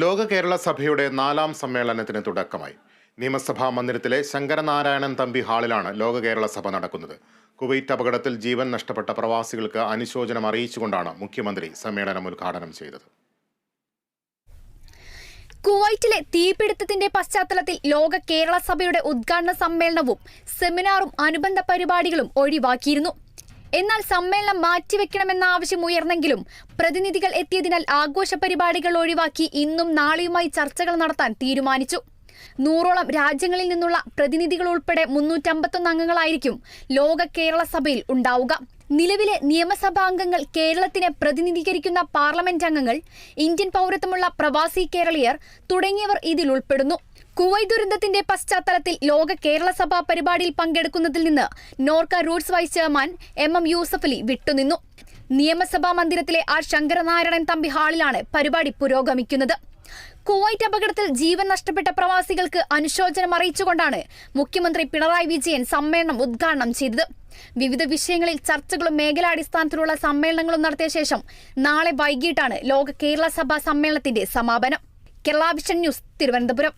ലോക കേരള സഭയുടെ നാലാം സമ്മേളനത്തിന് തുടക്കമായി. നിയമസഭാ മന്ദിരത്തിലെ ശങ്കരനാരായണൻ തമ്പി ഹാളിലാണ് ലോക കേരള സഭ നടക്കുന്നത്. കുവൈറ്റ് അപകടത്തിൽ ജീവൻ നഷ്ടപ്പെട്ട പ്രവാസികൾക്ക് അനുശോചനം അറിയിച്ചുകൊണ്ടാണ് മുഖ്യമന്ത്രി സമ്മേളനം ഉദ്ഘാടനം ചെയ്തത്. കുവൈറ്റിലെ തീപിടുത്തത്തിന്റെ പശ്ചാത്തലത്തിൽ ലോക കേരള സഭയുടെ ഉദ്ഘാടന സമ്മേളനവും സെമിനാറും അനുബന്ധ പരിപാടികളും ഒഴിവാക്കിയിരുന്നു എന്നാൽ സമ്മേളനം മാറ്റിവെക്കണമെന്ന ആവശ്യം ഉയർന്നെങ്കിലും പ്രതിനിധികൾ എത്തിയതിനാൽ ആഘോഷ പരിപാടികൾ ഒഴിവാക്കി ഇന്നും നാളെയുമായി ചർച്ചകൾ നടത്താൻ തീരുമാനിച്ചു. നൂറോളം രാജ്യങ്ങളിൽ നിന്നുള്ള പ്രതിനിധികൾ ഉൾപ്പെടെ മുന്നൂറ്റമ്പത്തൊന്ന് അംഗങ്ങളായിരിക്കും ലോക കേരള സഭയിൽ ഉണ്ടാവുക. നിലവിലെ നിയമസഭാ അംഗങ്ങൾ കേരളത്തിനെ പ്രതിനിധീകരിക്കുന്ന പാർലമെന്റ് അംഗങ്ങൾ ഇന്ത്യൻ പൗരത്വമുള്ള പ്രവാസി കേരളീയർ തുടങ്ങിയവർ ഇതിൽ ഉൾപ്പെടുന്നു. കുവൈ ദുരന്തത്തിന്റെ പശ്ചാത്തലത്തിൽ ലോക കേരള സഭ പരിപാടിയിൽ പങ്കെടുക്കുന്നതിൽ നിന്ന് Norka roots vice chairman M M Yusuffali വിട്ടുനിന്നു. നിയമസഭാ മന്ദിരത്തിലെ ആർ ശങ്കരനാരായണൻ തമ്പി ഹാളിലാണ് പരിപാടി പുരോഗമിക്കുന്നത്. കുവൈറ്റ് അപകടത്തിൽ ജീവൻ നഷ്ടപ്പെട്ട പ്രവാസികൾക്ക് അനുശോചനം അറിയിച്ചുകൊണ്ടാണ് മുഖ്യമന്ത്രി പിണറായി വിജയൻ സമ്മേളനം ഉദ്ഘാടനം ചെയ്തത്. വിവിധ വിഷയങ്ങളിൽ ചർച്ചകളും മേഖലാടിസ്ഥാനത്തിലുള്ള സമ്മേളനങ്ങളും നടത്തിയ ശേഷം നാളെ വൈകിട്ടാണ് ലോക കേരള സഭാ സമ്മേളനത്തിന്റെ സമാപനം. കേരളാവിഷൻ ന്യൂസ് തിരുവനന്തപുരം.